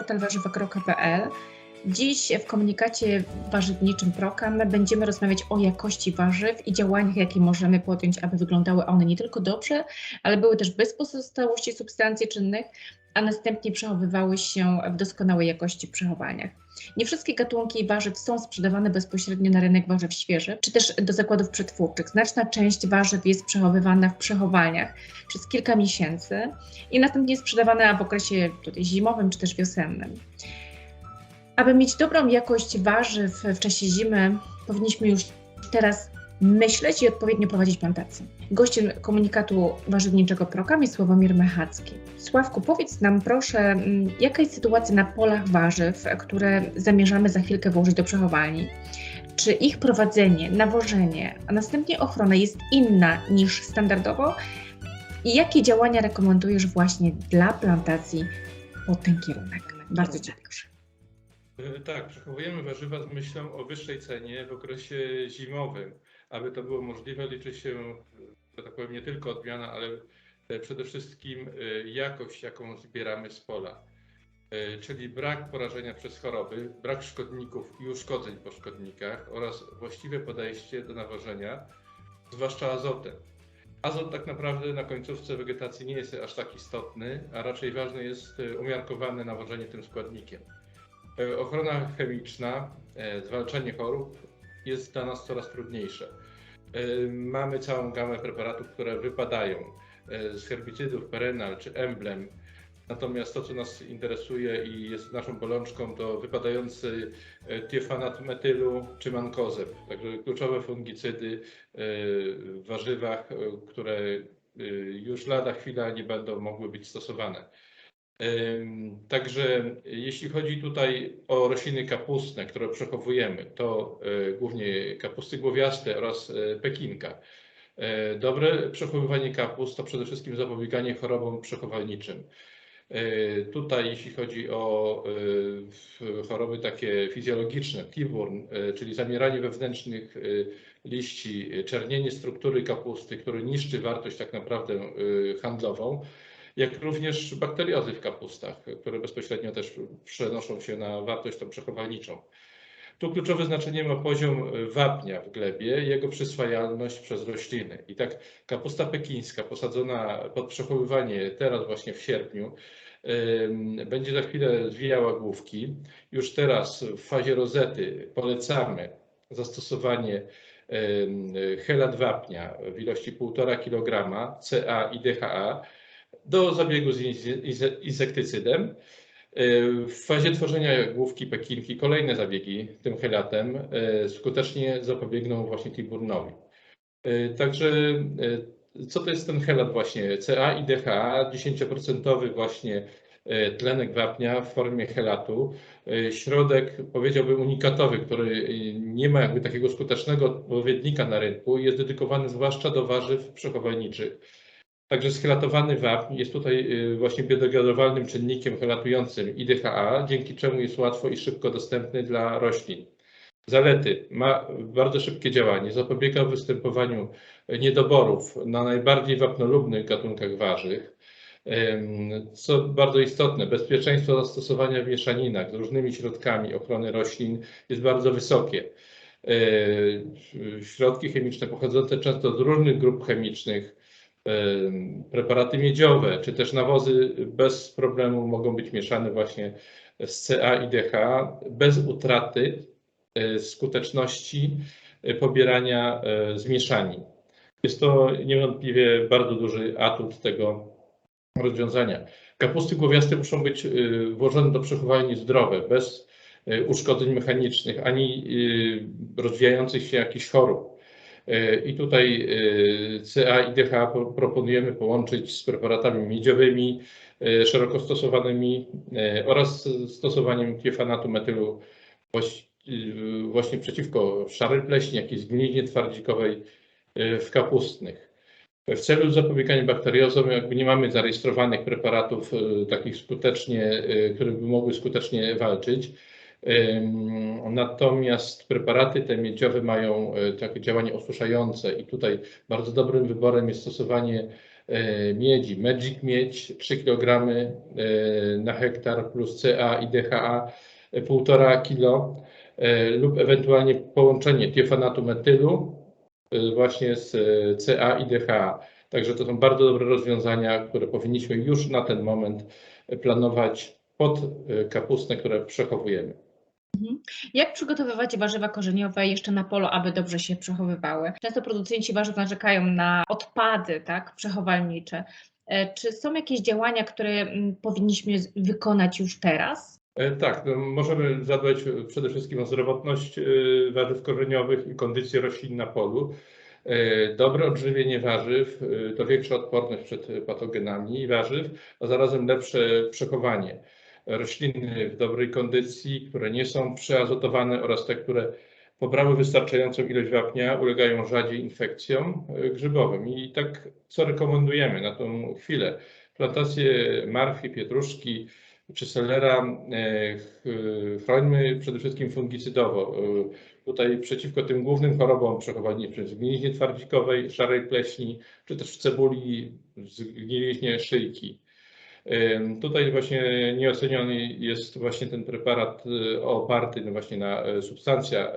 portal warzywa.pl. Dziś w komunikacie warzywniczym Prokam będziemy rozmawiać o jakości warzyw i działaniach, jakie możemy podjąć, aby wyglądały one nie tylko dobrze, ale były też bez pozostałości substancji czynnych, a następnie przechowywały się w doskonałej jakości w przechowaniach. Nie wszystkie gatunki warzyw są sprzedawane bezpośrednio na rynek warzyw świeżych, czy też do zakładów przetwórczych. Znaczna część warzyw jest przechowywana w przechowalniach przez kilka miesięcy i następnie sprzedawana w okresie tutaj zimowym czy też wiosennym. Aby mieć dobrą jakość warzyw w czasie zimy, powinniśmy już teraz myśleć i odpowiednio prowadzić plantację. Gościem komunikatu warzywniczego Prokam jest Sławomir Mechacki. Sławku, powiedz nam proszę, mm, jaka jest sytuacja na polach warzyw, które zamierzamy za chwilkę włożyć do przechowalni? Czy ich prowadzenie, nawożenie, a następnie ochrona jest inna niż standardowo? I jakie działania rekomendujesz właśnie dla plantacji pod ten kierunek? Bardzo Cię proszę. E, Tak, przechowujemy warzywa z myślą o wyższej cenie w okresie zimowym. Aby to było możliwe, liczy się, że tak powiem, nie tylko odmiana, ale przede wszystkim e, jakość, jaką zbieramy z pola. E, Czyli brak porażenia przez choroby, brak szkodników i uszkodzeń po szkodnikach oraz właściwe podejście do nawożenia, zwłaszcza azotem. Azot tak naprawdę na końcówce wegetacji nie jest aż tak istotny, a raczej ważne jest e, umiarkowane nawożenie tym składnikiem. Ochrona chemiczna, zwalczanie chorób jest dla nas coraz trudniejsze. E, Mamy całą gamę preparatów, które wypadają e, z herbicydów Perenal czy Emblem. Natomiast to, co nas interesuje i jest naszą bolączką, to wypadający e, tiofanat metylu czy mankozeb. Także kluczowe fungicydy e, w warzywach, e, które e, już lada chwila nie będą mogły być stosowane. Także jeśli chodzi tutaj o rośliny kapustne, które przechowujemy, to y, głównie kapusty głowiaste oraz y, pekinka. Y, Dobre przechowywanie kapust to przede wszystkim zapobieganie chorobom przechowalniczym. Tutaj jeśli chodzi o choroby takie fizjologiczne, tiburn, czyli zamieranie wewnętrznych liści, czernienie struktury kapusty, które niszczy wartość tak naprawdę handlową, jak również bakteriozy w kapustach, które bezpośrednio też przenoszą się na wartość tą przechowalniczą. Tu kluczowe znaczenie ma poziom wapnia w glebie, jego przyswajalność przez rośliny. I tak kapusta pekińska posadzona pod przechowywanie teraz właśnie w sierpniu będzie za chwilę zwijała główki. Już teraz w fazie rozety polecamy zastosowanie chelat wapnia w ilości 1,5 kg CA i DHA do zabiegu z insektycydem. Y, W fazie tworzenia główki pekinki kolejne zabiegi tym chelatem y, skutecznie zapobiegną właśnie tiburnowi. Y, Także co to jest ten chelat właśnie? CA i DHA, 10% właśnie tlenek wapnia w formie chelatu. Y, Środek powiedziałbym unikatowy, który nie ma jakby takiego skutecznego odpowiednika na rynku i jest dedykowany zwłaszcza do warzyw przechowalniczych. Także schelatowany wapń jest tutaj y, właśnie biodegradowalnym czynnikiem helatującym IDHA, dzięki czemu jest łatwo i szybko dostępny dla roślin. Zalety. Ma bardzo szybkie działanie, zapobiega występowaniu niedoborów na najbardziej wapnolubnych gatunkach warzyw. Co bardzo istotne, bezpieczeństwo zastosowania w mieszaninach z różnymi środkami ochrony roślin jest bardzo wysokie. Yy, Środki chemiczne pochodzące często z różnych grup chemicznych, em, preparaty miedziowe, czy też nawozy bez problemu mogą być mieszane właśnie z CA i DHA bez utraty e, skuteczności e, pobierania e, zmieszanin. Jest to niewątpliwie bardzo duży atut tego rozwiązania. Kapusty głowiaste muszą być włożone do przechowalni zdrowe, bez uszkodzeń mechanicznych, ani rozwijających się jakichś chorób. E, I tutaj e, CA i DHA po- proponujemy połączyć z preparatami miedziowymi, e, szeroko stosowanymi oraz stosowaniem tiofanatu metylu właś- właśnie przeciwko szarej pleśni, jak i zgninie twardzikowej w kapustnych. W celu zapobiegania bakteriozom jakby nie mamy zarejestrowanych preparatów takich skutecznie, które by mogły skutecznie walczyć. Natomiast preparaty te miedziowe mają e, takie działanie osuszające i tutaj bardzo dobrym wyborem jest stosowanie e, miedzi. Magic Miedź 3 kg e, na hektar plus CA i DHA 1,5 kg lub ewentualnie połączenie tiofanatu metylu właśnie z CA i DHA. Także to są bardzo dobre rozwiązania, które powinniśmy już na ten moment planować pod kapustę, które przechowujemy. Jak przygotowywać warzywa korzeniowe jeszcze na polu, aby dobrze się przechowywały? Często producenci warzyw narzekają na odpady tak, przechowalnicze. E, Czy są jakieś działania, które mm, powinniśmy wykonać już teraz? E, Tak, no możemy zadbać e, przede wszystkim o zdrowotność warzyw korzeniowych i kondycję roślin na polu. Dobre odżywienie warzyw to większa odporność przed patogenami warzyw, a zarazem lepsze przechowanie. Rośliny w dobrej kondycji, które nie są przeazotowane oraz te, które pobrały wystarczającą ilość wapnia, ulegają rzadziej infekcjom e, grzybowym. I tak co rekomendujemy na tą chwilę? Plantacje marchwi, pietruszki, czy selera e, ch- chrońmy przede wszystkim fungicydowo. E, Tutaj przeciwko tym głównym chorobom przechowalniczym, zgniliźnie twardzikowej, szarej pleśni, czy też w cebuli zgniliźnie szyjki. Tutaj właśnie nieoceniony jest właśnie ten preparat e, oparty właśnie na e, substancja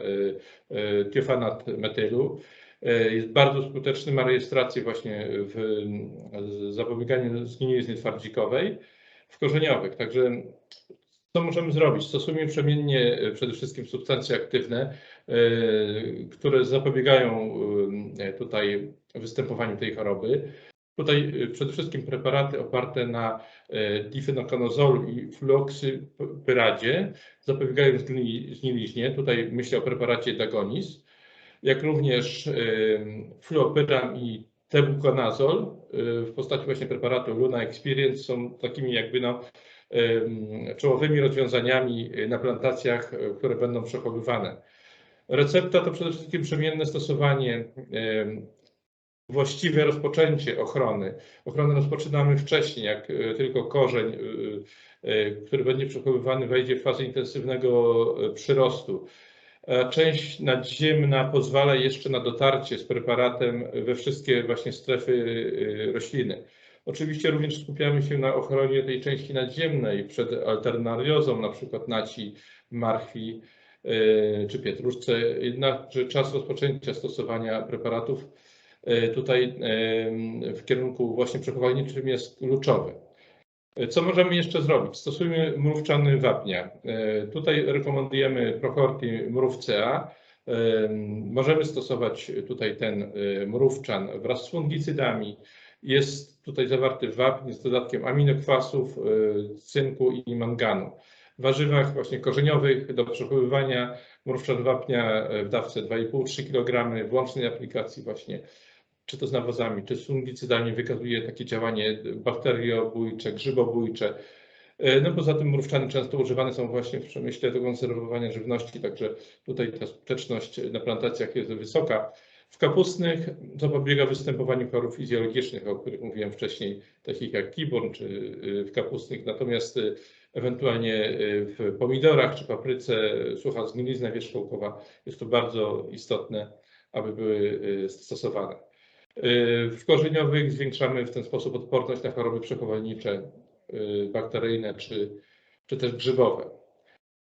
e, tiofanat metylu. Jest bardzo skuteczny, ma rejestrację właśnie w zapobieganiu zgnilizny twardzikowej w korzeniowych. Także co możemy zrobić? Stosujemy przemiennie przede wszystkim substancje aktywne, które zapobiegają tutaj występowaniu tej choroby. Tutaj e, przede wszystkim preparaty oparte na e, difenokonazolu i fluoksypyradzie zapobiegają zgni- zgniliźnie. Tutaj myślę o preparacie Dagonis, jak również fluopyram i tebuconazol e, w postaci właśnie preparatu Luna Experience są takimi jakby no, czołowymi rozwiązaniami na plantacjach, które będą przechowywane. Recepta to przede wszystkim przemienne stosowanie, właściwe rozpoczęcie ochrony. Ochronę rozpoczynamy wcześniej, jak e, tylko korzeń, e, e, który będzie przechowywany, wejdzie w fazę intensywnego przyrostu. Część nadziemna pozwala jeszcze na dotarcie z preparatem we wszystkie właśnie strefy rośliny. Oczywiście również skupiamy się na ochronie tej części nadziemnej przed alternariozą, na przykład naci, marchwi czy pietruszce. Jednakże czas rozpoczęcia stosowania preparatów tutaj e, w kierunku właśnie przechowalniczym jest kluczowy. E, Co możemy jeszcze zrobić? Stosujmy mrówczany wapnia. E, Tutaj rekomendujemy Prochorti mrów CA. E, Możemy stosować tutaj ten e, mrówczan wraz z fungicydami. Jest tutaj zawarty wapń z dodatkiem aminokwasów, e, cynku i manganu. W warzywach właśnie korzeniowych do przechowywania mrówczan wapnia e, w dawce 2,5-3 kg w łącznej aplikacji właśnie czy to z nawozami, czy z fungicydami wykazuje takie działanie bakteriobójcze, grzybobójcze. E, No poza tym mrówczany często używane są właśnie w przemyśle do konserwowania żywności, także tutaj ta skuteczność na plantacjach jest wysoka. W kapustnych zapobiega występowaniu chorób fizjologicznych, o których mówiłem wcześniej, takich jak kiborn czy y, w kapustnych, natomiast y, ewentualnie y, w pomidorach czy papryce sucha zgnilizna wierzchołkowa jest to bardzo istotne, aby były stosowane. W korzeniowych zwiększamy w ten sposób odporność na choroby przechowalnicze, y, bakteryjne czy, czy też grzybowe.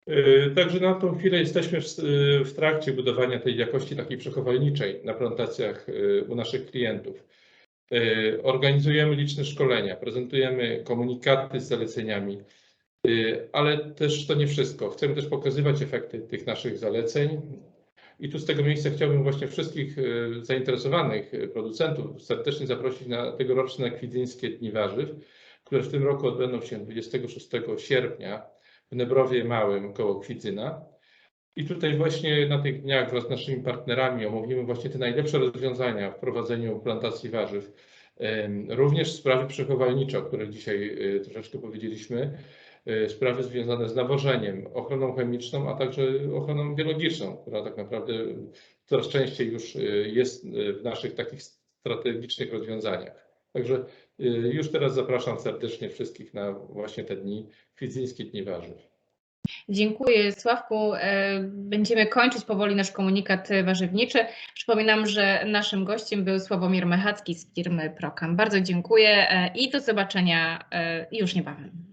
Y, Także na tą chwilę jesteśmy w, y, w trakcie budowania tej jakości takiej przechowalniczej na plantacjach u naszych klientów. Organizujemy liczne szkolenia, prezentujemy komunikaty z zaleceniami, ale też to nie wszystko. Chcemy też pokazywać efekty tych naszych zaleceń. I tu z tego miejsca chciałbym właśnie wszystkich y, zainteresowanych y, producentów serdecznie zaprosić na tegoroczne kwidzyńskie Dni Warzyw, które w tym roku odbędą się 26 sierpnia w Nebrowie Małym koło Kwidzyna. I tutaj właśnie na tych dniach wraz z naszymi partnerami omówimy właśnie te najlepsze rozwiązania w prowadzeniu plantacji warzyw. Również sprawy przechowalnicze, o których dzisiaj y, troszeczkę powiedzieliśmy, sprawy związane z nawożeniem, ochroną chemiczną, a także ochroną biologiczną, która tak naprawdę coraz częściej już y, jest y, w naszych takich strategicznych rozwiązaniach. Także już teraz zapraszam serdecznie wszystkich na właśnie te dni, Kwidzyńskie Dni Warzyw. Dziękuję Sławku. E, Będziemy kończyć powoli nasz komunikat e, warzywniczy. Przypominam, że naszym gościem był Sławomir Mechacki z firmy Prokam. Bardzo dziękuję e, i do zobaczenia e, już niebawem.